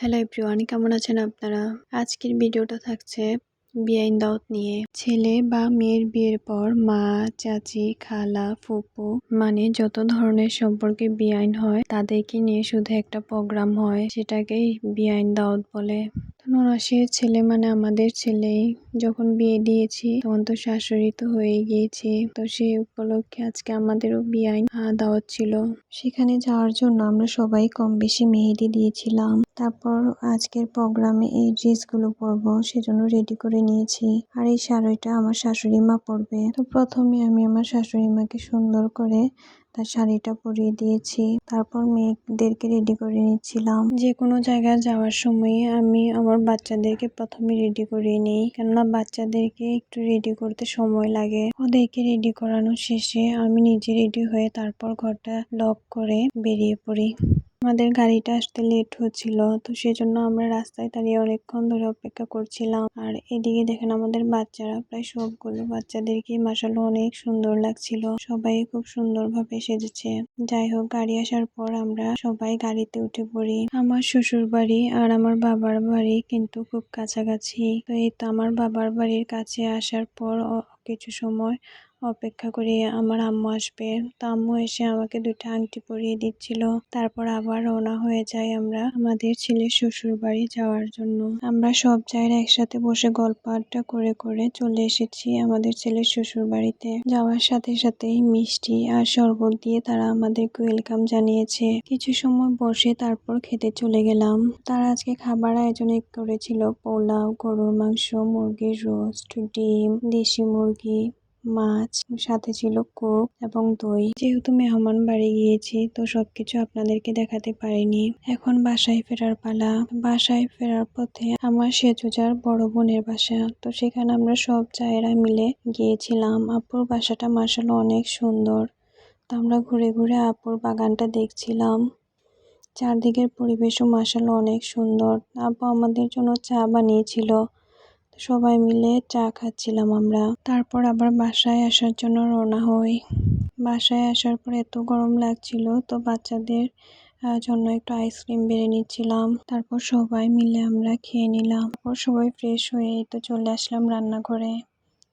Hello everyone কেমন আছেন আপনারা? আজকের ভিডিওটা থাকছে বিয়াইন দাওয়াত নিয়ে। ছেলে বা মেয়ের বিয়ের পর মা, চাচি, খালা, ফুপু মানে যত ধরনের সম্পর্কে বিয়াইন হয়, তাদেরকে নিয়ে শুধু একটা প্রোগ্রাম হয়, সেটাকেই বিয়াইন দাওয়াত বলে। ননাসের ছেলে মানে আমাদের ছেলে যখন বিয়ে দিয়েছি, তখন তো শাশুড়ি তো হয়ে গিয়েছে। তো সেই উপলক্ষে আজকে আমাদেরও বিয়াইন দাওয়াত ছিল। সেখানে যাওয়ার জন্য আমরা সবাই কম বেশি মেহেদি দিয়েছিলাম। তারপর আজকের প্রোগ্রামে এই ড্রেসগুলো পরবো, সেজন্য রেডি করে নিয়েছি। আর এই শাড়িটা আমার শাশুড়ি মা পরবে। তো প্রথমে আমি আমার শাশুড়ি মাকে সুন্দর করে তার শাড়িটা পরিয়ে দিয়েছি। তারপর মেয়েদেরকে রেডি করে নিচ্ছিলাম। যে কোনো জায়গায় যাওয়ার সময় আমি আমার বাচ্চাদেরকে প্রথমে রেডি করিয়ে নিই। কেননা বাচ্চাদেরকে একটু রেডি করতে সময় লাগে। ওদেরকে রেডি করানো শেষে আমি নিজে রেডি হয়ে তারপর ঘরটা লক করে বেরিয়ে পড়ি। আমাদের গাড়িটা আসতে লেট হচ্ছিল, তো সেজন্য আমরা রাস্তায় দাঁড়িয়ে অনেকক্ষণ ধরে অপেক্ষা করছিলাম। আর এদিকে দেখেন আমাদের বাচ্চারা, প্রায় সবগুলো বাচ্চাদেরকে মাসাল অনেক সুন্দর লাগছিল। সবাই খুব সুন্দরভাবে সেজেছে। যাই হোক, গাড়ি আসার পর আমরা সবাই গাড়িতে উঠে পড়ি। আমার শ্বশুর বাড়ি আর আমার বাবার বাড়ি কিন্তু খুব কাছাকাছি। তো এই তো আমার বাবার বাড়ির কাছে আসার পর কিছু সময় অপেক্ষা করি আমার আম্মু আসবে। তো আম্মু এসে আমাকে দুইটা আংটি পরিয়ে দিচ্ছিল। তারপর আবার রওনা হয়ে যাই আমরা আমাদের ছেলের শ্বশুর বাড়ি যাওয়ার জন্য। আমরা সব জায়গায় একসাথে বসে গল্প আড্ডা করে করে চলে এসেছি আমাদের ছেলের শ্বশুর বাড়িতে। যাওয়ার সাথে সাথেই মিষ্টি আর শরবত দিয়ে তারা আমাদেরকে ওয়েলকাম জানিয়েছে। কিছু সময় বসে তারপর খেতে চলে গেলাম। তারা আজকে খাবার আয়োজন করেছিল পোলাও, গরুর মাংস, মুরগির রোস্ট, ডিম, দেশি মুরগি মাছ, সাথে ছিল কোক এবং দই। যেহেতু মেহমান বাড়ি গিয়েছি, তো সবকিছু আপনাদেরকে দেখাতে পারিনি। এখন বাসায় ফেরার পালা। বাসায় ফেরার পথে আমার সেজুজার বড় বোনের বাসা, তো সেখানে আমরা সব জায়গা মিলে গিয়েছিলাম। আপুর বাসাটা মার্শাল অনেক সুন্দর। তো আমরা ঘুরে ঘুরে আপুর বাগানটা দেখছিলাম। চারদিকের পরিবেশও মার্শাল অনেক সুন্দর। আপু আমাদের জন্য চা বানিয়েছিল। সবাই মিলে চা খাচ্ছিলাম আমরা। তারপর আবার বাসায় আসার জন্য রওনা হই। বাসায় আসার পর এত গরম লাগছিল, তো বাচ্চাদের জন্য একটু আইসক্রিম বেড়ে নিচ্ছিলাম। তারপর সবাই মিলে আমরা খেয়ে নিলাম। তারপর সবাই ফ্রেশ হয়ে তো চলে আসলাম রান্নাঘরে।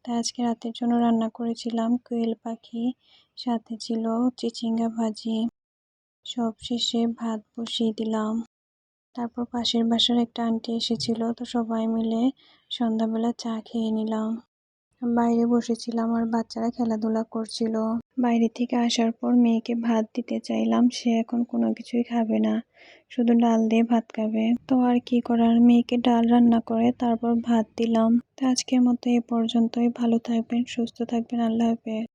তাই আজকে রাতের জন্য রান্না করেছিলাম কোয়েল পাখি, সাথে ছিল চিচিঙ্গা ভাজি। সব শেষে ভাত বসিয়ে দিলাম। তারপর পাশের বাসার একটা আন্টি এসেছিল, তো সবাই মিলে সন্ধ্যাবেলা চা খেয়ে নিলাম। বাইরে বসেছিলাম আর বাচ্চারা খেলাধুলা করছিল। বাইরে থেকে আসার পর মেয়েকে ভাত দিতে চাইলাম, সে এখন কোনো কিছুই খাবে না, শুধু ডাল দিয়ে ভাত খাবে। তো আর কি করার, মেয়েকে ডাল রান্না করে তারপর ভাত দিলাম। তো আজকের মতো এ পর্যন্তই, ভালো থাকবেন, সুস্থ থাকবেন, আল্লাহ হাফেজ।